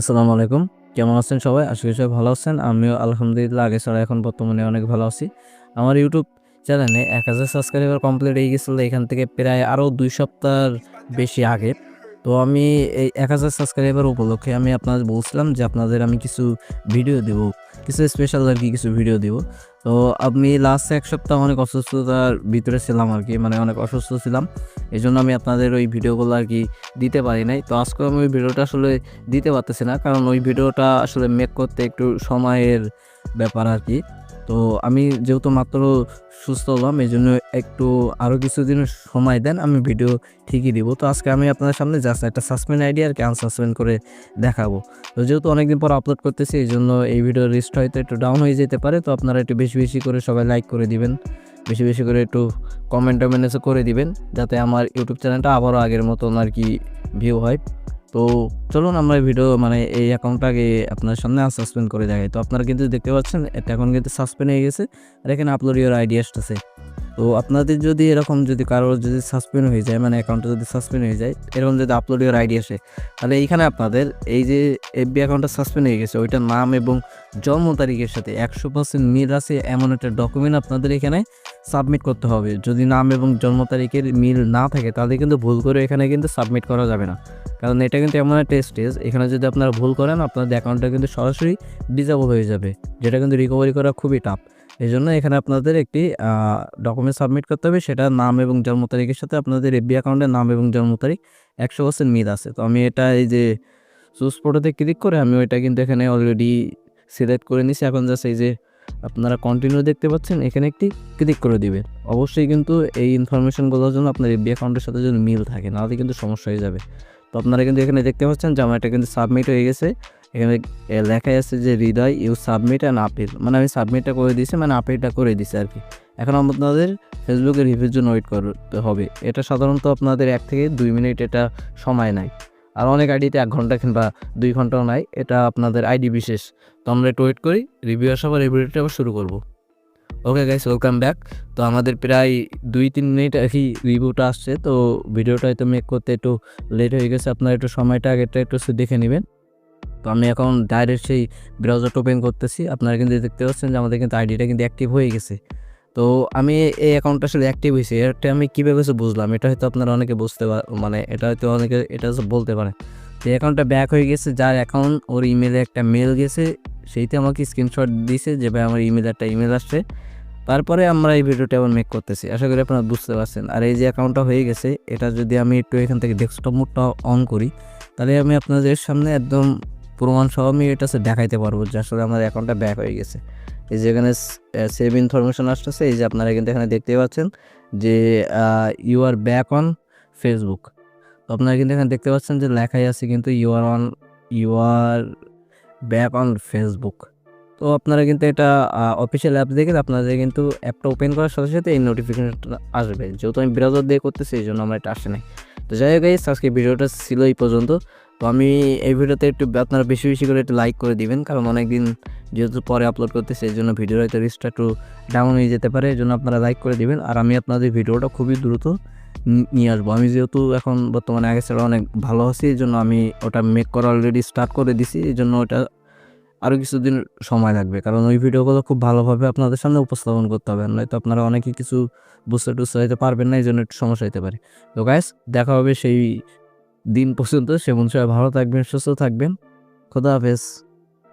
আসসালামু আলাইকুম। কেমন আছেন সবাই? আশা করি সবাই ভালো আছেন। আমিও আলহামদুলিল্লাহ আগে ছাড়া এখন বর্তমানে অনেক ভালো আছি। আমার ইউটিউব চ্যানেলে এক হাজার সাবস্ক্রাইবার কমপ্লিট হয়ে গেছিল। এখান থেকে প্রায় আরও দুই সপ্তাহ বেশি আগে। তো আমি এই এক হাজার সাবস্ক্রাইবার উপলক্ষে আমি আপনাদের বলছিলাম যে আপনাদের আমি কিছু ভিডিও দেব। কিছু স্পেশাল আর কি কিছু ভিডিও দিব। তো আমি লাস্ট এক সপ্তাহ অনেক অসুস্থতার ভিতরে ছিলাম আর কি মানে অনেক অসুস্থ ছিলাম। এই জন্য আমি আপনাদের ওই ভিডিওগুলো আর কি দিতে পারি নাই। তো আজকে আমি ওই ভিডিওটা আসলে দিতে পারতেছি না, কারণ ওই ভিডিওটা আসলে মেক করতে একটু সময়ের ব্যাপার আর কি। তো আমি যেহেতু মাত্র সুস্থ হলাম এই জন্য একটু আরও কিছুদিন সময় দেন, আমি ভিডিও ঠিকই দিব। তো আজকে আমি আপনাদের সামনে জাস্ট একটা সাসপেন্ড আইডিয়া আর কি আনসাসপেন্ড করে দেখাবো। তো যেহেতু অনেকদিন পর আপলোড করতেছি এই জন্য এই ভিডিওর রিস্ট হয়তো একটু ডাউন হয়ে যেতে পারে, তো আপনারা একটু বেশি বেশি করে সবাই লাইক করে দিবেন। বেশি বেশি করে একটু কমেন্ট টমেন্ট করে দিবেন, যাতে আমার ইউটিউব চ্যানেলটা আবারও আগের মতন আর কি ভিউ হয়। তো চলুন আমরা ভিডিও মানে এই অ্যাকাউন্টটাকে আপনার সামনে সাসপেন্ড করে দেখাই। তো আপনারা কিন্তু দেখতে পাচ্ছেন, এটা এখন কিন্তু সাসপেন্ড হয়ে গেছে। আর এখানে আপলোড ইউর আইডি আসতেছে। তো আপনাদের যদি এরকম যদি কারোর যদি সাসপেন্ড হয়ে যায় মানে অ্যাকাউন্টটা যদি সাসপেন্ড হয়ে যায়, এরকম যদি আপলোড ইউর আইডি আসে, তাহলে এইখানে আপনাদের এই যে এফবি অ্যাকাউন্টটা সাসপেন্ড হয়ে গেছে, ওইটার নাম এবং জন্ম তারিখের সাথে একশো পার্সেন্ট মিল আছে, এমন একটা ডকুমেন্ট আপনাদের এখানে সাবমিট করতে হবে। যদি নাম এবং জন্ম তারিখের মিল না থাকে, তাহলে কিন্তু ভুল করে এখানে কিন্তু সাবমিট করা যাবে না। কারণ এটা কিন্তু এমন একটা স্টেজ এখানে যদি আপনারা ভুল করেন, আপনাদের অ্যাকাউন্টটা কিন্তু সরাসরি ডিজেবল হয়ে যাবে, যেটা কিন্তু রিকভারি করা খুবই টাফ এই জন্য এখানে আপনাদের একটি ডকুমেন্ট সাবমিট করতে হবে। সেটা নাম এবং জন্ম তারিখের সাথে আপনাদের এফবি অ্যাকাউন্টের নাম এবং জন্ম তারিখ একশো পার্সেন্ট মিল আছে। তো আমি এটা এই যে চুজ ফটোতে ক্লিক করে আমি ওইটা কিন্তু এখানে অলরেডি সিলেক্ট করে নিছি এখন জাস্ট এই যে আপনারা কন্টিনিউ দেখতে পাচ্ছেন, এখানে একটি ক্লিক করে দিবেন। অবশ্যই কিন্তু এই ইনফরমেশনগুলোর জন্য আপনার এফবি অ্যাকাউন্টের সাথে যদি মিল থাকে, নাহলে কিন্তু সমস্যা হয়ে যাবে। তো আপনারা কিন্তু এখানে দেখতে পাচ্ছেন যে আমার এটা কিন্তু সাবমিট হয়ে গেছে। এখানে, এ লেখাই আছে যে, Hridoy, you submit and appeal. মানে আমি সাবমিটটা করে দিয়েছি মানে আপিলটা করে দিছি আর কি। এখন আপনাদের ফেসবুকের রিভিউর জন্য ওয়েট করতে হবে। এটা সাধারণত আপনাদের এক থেকে দুই মিনিট এটা সময় নেয়। আর অনেক আইডিতে এক ঘণ্টা কিংবা দুই ঘন্টাও নাই এটা আপনাদের আইডি বিশেষ। তো আমরা একটু ওয়েট করি রিভিউ আসার পর ভিডিওটা আবার শুরু করব। ওকে গাইস ওয়েলকাম ব্যাক তো আমাদের প্রায় দুই তিন মিনিট আর কি রিভিউটা আসছে, তো ভিডিওটা হয়তো মেক করতে একটু লেট হয়ে গেছে। আপনারা একটু সময়টা আগেটা একটু দেখে নেবেন। তো আমি এখন ডাইরেক্ট সেই ব্রাউজারটা ওপেন করতেছি। আপনারা কিন্তু দেখতে পাচ্ছেন যে আমাদের কিন্তু আইডিটা কিন্তু অ্যাক্টিভ হয়ে গেছে। তো আমি এই অ্যাকাউন্টটা আসলে অ্যাক্টিভ হয়েছে। এটা আমি কীভাবে বুঝলাম, এটা হয়তো আপনারা অনেকে বুঝতে মানে এটা হয়তো অনেকে এটা বলতে পারে। তো অ্যাকাউন্টটা ব্যাক হয়ে গেছে। যার অ্যাকাউন্ট ওর ইমেলে একটা মেল গেছে। সেইতে আমাকে স্ক্রিনশট দিয়েছে যে, ভাই, আমার ইমেলে একটা ইমেল আসছে। তারপরে আমরা এই ভিডিওটা আবার মেক করতেছি। আশা করি আপনারা বুঝতে পারছেন। আর এই যে অ্যাকাউন্টটা হয়ে গেছে, এটা যদি আমি একটু এখান থেকে ডেস্কটপ মোডটা অন করি, তাহলে আমি আপনাদের সামনে একদম প্রমাণ সহ আমি এটা দেখাইতে পারব যে আসলে আমার অ্যাকাউন্টটা ব্যাক হয়ে গেছে। এই যে এখানে সেভ ইনফরমেশন আসতেছে, এই যে আপনারা কিন্তু এখানে দেখতে পাচ্ছেন যে you are back on Facebook তো আপনারা কিন্তু এখানে দেখতে পাচ্ছেন যে লেখাই আছে কিন্তু you are on you are back on Facebook তো আপনারা কিন্তু এটা অফিসিয়াল অ্যাপ দেখে আপনাদের কিন্তু অ্যাপটা ওপেন করার সাথে সাথে এই নোটিফিকেশনটা আসবে। যেহেতু আমি ব্রাউজার দিয়ে করতেছি, এই জন্য আমার এটা আসে নাই। তো যাই হোক আজকে ভিডিওটা ছিল এই পর্যন্ত। তো আমি এই ভিডিওতে একটু আপনারা বেশি বেশি করে একটু লাইক করে দিবেন, কারণ অনেক দিন যেহেতু পরে আপলোড করতেছে, এই জন্য ভিডিওর হয়তো রিস্কটা একটু ডাউন হয়ে যেতে পারে, এই জন্য আপনারা লাইক করে দিবেন। আর আমি আপনাদের ভিডিওটা খুবই দ্রুত নিয়ে আসব। আমি যেহেতু এখন বর্তমানে আগে ছাড়া অনেক ভালো আছি, এই জন্য আমি ওটা মেক করা অলরেডি স্টার্ট করে দিছি, এই জন্য ওটা আরও কিছুদিন সময় লাগবে। কারণ ওই ভিডিওগুলো খুব ভালোভাবে আপনাদের সামনে উপস্থাপন করতে হবে, নয়তো আপনারা অনেকে কিছু বুঝতে টুঝতে হইতে পারবেন না, এই জন্য একটু সমস্যা হতে পারে। তো গ্যাস দেখা হবে সেই দিন পর্যন্ত সেমন সবাই ভালো থাকবেন সুস্থ থাকবেন। খোদা হাফেজ।